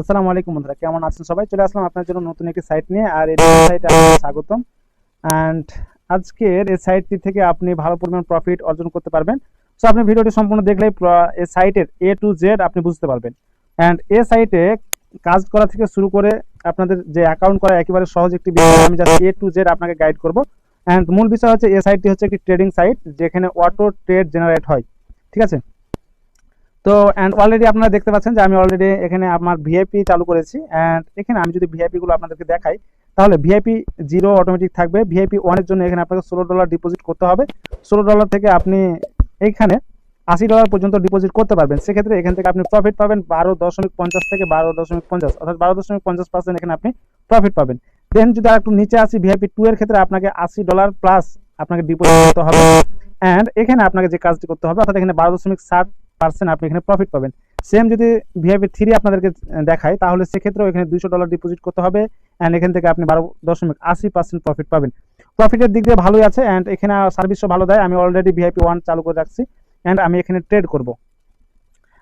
আসসালামু আলাইকুম বন্ধুরা, কেমন আছেন সবাই? চলে আসলাম আপনার জন্য নতুন একটি সাইট নিয়ে, আর এই সাইটে আপনাকে স্বাগতম। অ্যান্ড আজকের এই সাইটটি থেকে আপনি ভালো পরিমাণ প্রফিট অর্জন করতে পারবেন। সো আপনি ভিডিওটি সম্পূর্ণ দেখলেই প্র- এই সাইটের এ টু জেড আপনি বুঝতে পারবেন। অ্যান্ড এ সাইটে কাজ করা থেকে শুরু করে আপনাদের যে অ্যাকাউন্ট করা, একেবারে সহজ একটি বিষয়, আমি জাস্ট এ টু জেড আপনাকে গাইড করব। অ্যান্ড মূল বিষয় হচ্ছে, এই সাইটটি হচ্ছে একটি ট্রেডিং সাইট যেখানে অটো ট্রেড জেনারেট হয়। ঠিক আছে? তো অ্যান্ড অলরেডি আপনারা দেখতে পাচ্ছেন যে আমি অলরেডি এখানে আমার ভিআইপি চালু করেছি অ্যান্ড এখানে আমি যদি ভিআইপি গুলো আপনাদেরকে দেখাই, তাহলে ভিআইপি জিরো অটোমেটিক থাকবে। ভিআইপি ওয়ানের জন্য এখানে আপনাকে ষোলো ডলার ডিপোজিট করতে হবে। ষোলো ডলার থেকে আপনি এইখানে আশি ডলার পর্যন্ত ডিপোজিট করতে পারবেন। সেক্ষেত্রে এখান থেকে আপনি প্রফিট পাবেন বারো দশমিক পঞ্চাশ থেকে বারো দশমিক পঞ্চাশ, অর্থাৎ বারো দশমিক পঞ্চাশ পার্সেন্ট এখানে আপনি প্রফিট পাবেন। দেন যদি আর একটু নিচে আসি ভিআইপি টু এর ক্ষেত্রে আপনাকে আশি ডলার প্লাস আপনাকে ডিপোজিট করতে হবে। অ্যান্ড এখানে আপনাকে যে কাজটি করতে হবে, অর্থাৎ এখানে বারো দশমিক ষাট পার্সেন্ট আপনি এখানে প্রফিট পাবেন। সেম যদি ভিআইপি থ্রি আপনাদেরকে দেখায় তাহলে সেক্ষেত্রেও এখানে দুইশো ডলার ডিপোজিট করতে হবে অ্যান্ড এখান থেকে আপনি বারো দশমিক আশি পার্সেন্ট প্রফিট পাবেন। প্রফিটের দিক দিয়ে ভালোই আছে অ্যান্ড এখানে সার্ভিসও ভালো দেয়। আমি অলরেডি ভিআইপি ওয়ান চালু করে রাখছি অ্যান্ড আমি এখানে ট্রেড করব।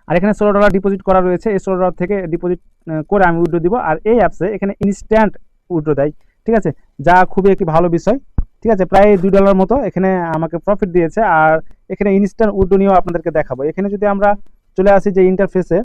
আর এখানে ষোলো ডলার ডিপোজিট করা রয়েছে। এই ষোলো ডলার থেকে ডিপোজিট করে আমি উইড্রো দিব। আর এই অ্যাপসে এখানে ইনস্ট্যান্ট উইড্রো দেয়। ঠিক আছে? যা খুবই একটি ভালো বিষয়। ঠিক আছে? প্রায় দুই ডলার মতো এখানে আমাকে প্রফিট দিয়েছে আর এখানে ইনস্ট্যান্ট উইড্রো নিয়েও আপনাদেরকে দেখাবো। এখানে যদি আমরা চলে আসি যে ইন্টারফেসে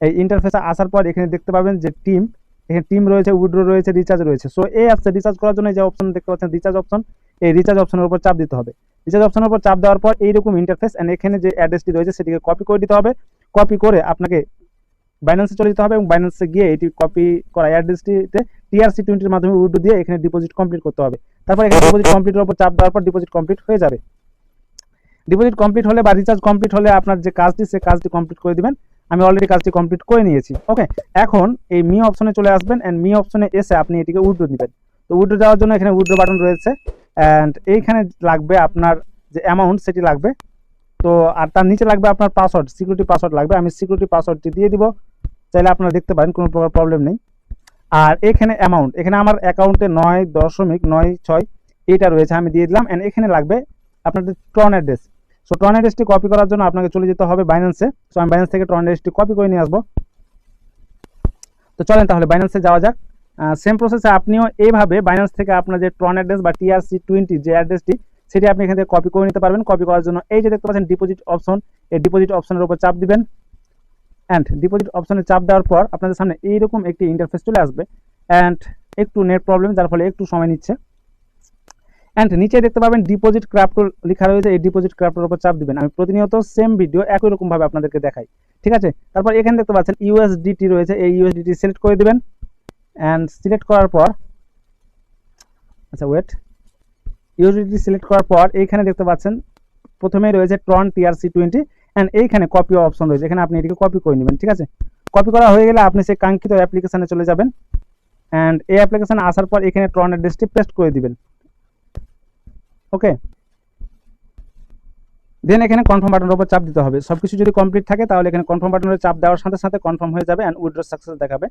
এই ইন্টারফেসে আসার পর এখানে দেখতে পাবেন যে টিম এখানে টিম রয়েছে উইড্রো রয়েছে রিচার্জ রয়েছে। সো এই অ্যাপসে রিচার্জ করার জন্য যে অপশন দেখতে পাচ্ছেন রিচার্জ অপশন এই রিচার্জ অপশনের উপর চাপ দিতে হবে। রিচার্জ অপশনের উপর চাপ দেওয়ার পর এইরকম ইন্টারফেস এন্ড এখানে যে অ্যাড্রেসটি রয়েছে, সেটিকে কপি করে দিতে হবে। কপি করে আপনাকে বাইন্যান্সে চলে যেতে হবে এবং বাইন্যান্সে গিয়ে এটি কপি করা অ্যাড্রেসটিতে টিআরসি টোয়েন্টির মাধ্যমে উইড্রো দিয়ে এখানে ডিপোজিট কমপ্লিট করতে হবে। তারপর এখানে ডিপোজিট কমপ্লিটের উপর চাপ দেওয়ার পর ডিপোজিট কমপ্লিট হয়ে যাবে। ডিপোজিট কমপ্লিট হলে বা রিচার্জ কমপ্লিট হলে আপনার যে কাজটি, সে কাজটি কমপ্লিট করে দিবেন। আমি অলরেডি কাজটি কমপ্লিট করে নিয়েছি। ওকে এখন এই মি অপশনে চলে আসবেন অ্যান্ড মি অপশনে এসে আপনি এটিকে উইড্রো দিবেন তো উইড্রো যাওয়ার জন্য এখানে উইড্রো বাটন রয়েছে অ্যান্ড এইখানে লাগবে আপনার যে অ্যামাউন্ট সেটি লাগবে। তো আর তার নিচে লাগবে আপনার পাসওয়ার্ড সিকিউরিটি পাসওয়ার্ড লাগবে। আমি সিকিউরিটি পাসওয়ার্ডটি দিয়ে দিব। চাইলে আপনারা দেখতে পারেন, কোনো প্রকার প্রবলেম নেই। আর এখানে অ্যামাউন্ট এখানে আমার অ্যাকাউন্টে নয় দশমিক নয় ছয় এটা রয়েছে, আমি দিয়ে দিলাম অ্যান্ড এখানে লাগবে আপনাদের ট্রন অ্যাড্রেস সো ট্রন অ্যাড্রেসটি কপি করার জন্য আপনাকে চলে যেতে হবে বাইন্যান্সে সো আমি বাইন্যান্স থেকে ট্রন অ্যাড্রেসটি কপি করে নিয়ে আসব। তো চলেন তাহলে বাইন্যান্সে যাওয়া যাক। সেম প্রসেসে আপনিও এইভাবে বাইন্যান্স থেকে আপনার যে ট্রন অ্যাড্রেস বা টিআরসি টোয়েন্টি যে অ্যাড্রেসটি সেটি আপনি এখান থেকে কপি করে নিতে পারবেন। কপি করার জন্য এই যে দেখতে পাচ্ছেন ডিপোজিট অপশন এই ডিপোজিট অপশনের উপর চাপ দিবেন। অ্যান্ড ডিপোজিট অপশনে চাপ দেওয়ার পর আপনাদের সামনে এইরকম একটি ইন্টারফেস চলে আসবে। অ্যান্ড একটু নেট প্রবলেম যার ফলে একটু সময় নিচ্ছে। অ্যান্ড নিচে দেখতে পাবেন ডিপোজিট ক্রাফট লেখা রয়েছে। এই ডিপোজিট ক্রাফটের উপর চাপ দিবেন। আমি প্রতিনিয়ত সেম ভিডিও একই রকমভাবে আপনাদেরকে দেখাই। ঠিক আছে? তারপর এখানে দেখতে পাচ্ছেন ইউএসডিটি রয়েছে। এই ইউএসডিটি সিলেক্ট করে দিবেন। অ্যান্ড সিলেক্ট করার পর আচ্ছা ওয়েট ইউএসডিটি সিলেক্ট করার পর এইখানে দেখতে পাচ্ছেন প্রথমেই রয়েছে ট্রন টিআরসি টোয়েন্টি অ্যান্ড এইখানে কপি অপশন রয়েছে। এখানে আপনি এটিকে কপি করে নেবেন, ঠিক আছে? কপি করা হয়ে গেলে আপনি সেই কাঙ্ক্ষিত অ্যাপ্লিকেশনে চলে যাবেন। অ্যান্ড এই অ্যাপ্লিকেশনে আসার পর এখানে ট্রন অ্যাড্রেসটি পেস্ট করে দিবেন। ওকে দেন এখানে কনফার্ম বাটনের উপর চাপ দিতে হবে। সবকিছু যদি কমপ্লিট থাকে, তাহলে এখানে কনফার্ম বাটনের চাপ দেওয়ার সাথে সাথে কনফার্ম হয়ে যাবে অ্যান্ড উইড্রো সাকসেস দেখাবে।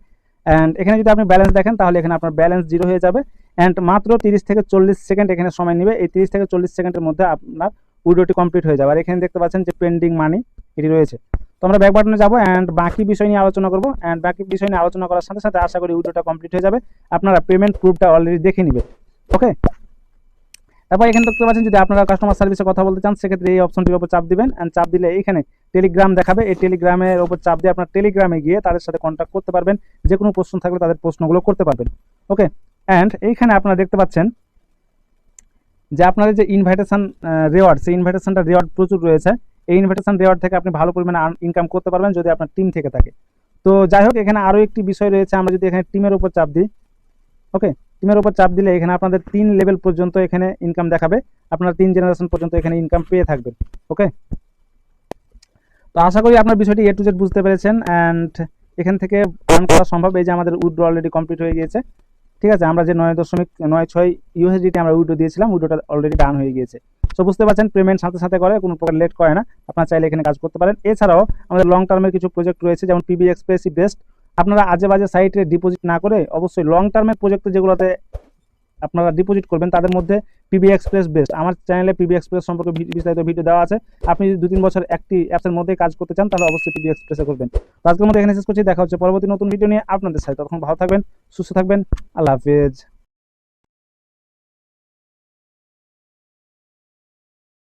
অ্যান্ড এখানে যদি আপনি ব্যালেন্স দেখেন, তাহলে এখানে আপনার ব্যালেন্স জিরো হয়ে যাবে। অ্যান্ড মাত্র তিরিশ থেকে চল্লিশ সেকেন্ড এখানে সময় নেবে। এই তিরিশ থেকে চল্লিশ সেকেন্ডের মধ্যে আপনার উইড্রোটি কমপ্লিট হয়ে যাবে। আর এখানে দেখতে পাচ্ছেন যে পেন্ডিং মানি এটি রয়েছে। তো আমরা ব্যাক বাটনে যাব অ্যান্ড বাকি বিষয় নিয়ে আলোচনা করব। অ্যান্ড বাকি বিষয় নিয়ে আলোচনা করার সাথে সাথে আশা করি উইড্রোটা কমপ্লিট হয়ে যাবে। আপনারা পেমেন্ট প্রুফটা অলরেডি দেখে নেবেন ওকে তারপর এখানে দেখতে পাচ্ছেন যদি আপনারা কাস্টমার সার্ভিসে কথা বলতে চান, সেক্ষেত্রে এই অপশনটির উপর চাপ দিবেন। অ্যান্ড চাপ দিলে এখানে টেলিগ্রাম দেখাবে। এই টেলিগ্রামের উপর চাপ দিয়ে আপনার টেলিগ্রামে গিয়ে তাদের সাথে কন্ট্যাক্ট করতে পারবেন। যে কোনো প্রশ্ন থাকলে তাদের প্রশ্নগুলো করতে পারবেন। ওকে অ্যান্ড এইখানে আপনারা দেখতে পাচ্ছেন যে আপনাদের যে ইনভাইটেশন রেওয়ার্ড সেই ইনভাইটেশনটা রেওয়ার্ড প্রচুর রয়েছে। এই ইনভাইটেশন রেওয়ার্ড থেকে আপনি ভালো পরিমাণে ইনকাম করতে পারবেন যদি আপনার টিম থেকে থাকে। তো যাই হোক, এখানে আরও একটি বিষয় রয়েছে, আমরা যদি এখানে টিমের উপর চাপ দিই। ওকে টিমের উপর চাপ দিলে এখানে আপনাদের তিন লেভেল পর্যন্ত এখানে ইনকাম দেখাবে। আপনারা তিন জেনারেশন পর্যন্ত এখানে ইনকাম পেয়ে থাকবেন। ওকে তো আশা করি আপনার বিষয়টি এ টু জেড বুঝতে পেরেছেন। অ্যান্ড এখান থেকে আর্ন করা সম্ভব। এই যে আমাদের উইড্রো অলরেডি কমপ্লিট হয়ে গিয়েছে। ঠিক আছে, আমরা যে নয় দশমিক নয় ছয় ইউএসডিটি আমরা উইডো দিয়েছিলাম উইডোটা অলরেডি ডান হয়ে গিয়েছে। সো বুঝতে পারছেন পেমেন্ট সাথে সাথে করে, কোনো প্রকার লেট করে না। আপনারা চাইলে এখানে কাজ করতে পারেন। এছাড়াও, আমাদের লং টার্মের কিছু প্রজেক্ট রয়েছে, যেমন পিবি এক্সপ্রেসি বেস্ট আপনারা আজে বাজে সাইটে ডিপোজিট না করে, অবশ্যই লং টার্মের প্রজেক্ট যেগুলোতে আপনারা ডিপোজিট করবেন, তাদের মধ্যে পিবি এক্সপ্রেস বেস্ট আমার চ্যানেলে পিবি এক্সপ্রেস সম্পর্কে বিস্তারিত ভিডিও দেওয়া আছে। আপনি যদি দু তিন বছর একটি অ্যাপসের মধ্যে কাজ করতে চান, তাহলে অবশ্যই পিবি এক্সপ্রেসে করবেন। আজকের মধ্যে এখানে শেষ করছি। দেখা হচ্ছে পরবর্তী নতুন ভিডিও নিয়ে আপনাদের সাথে। তখন ভালো থাকবেন, সুস্থ থাকবেন। আল্লাহ হাফিজ।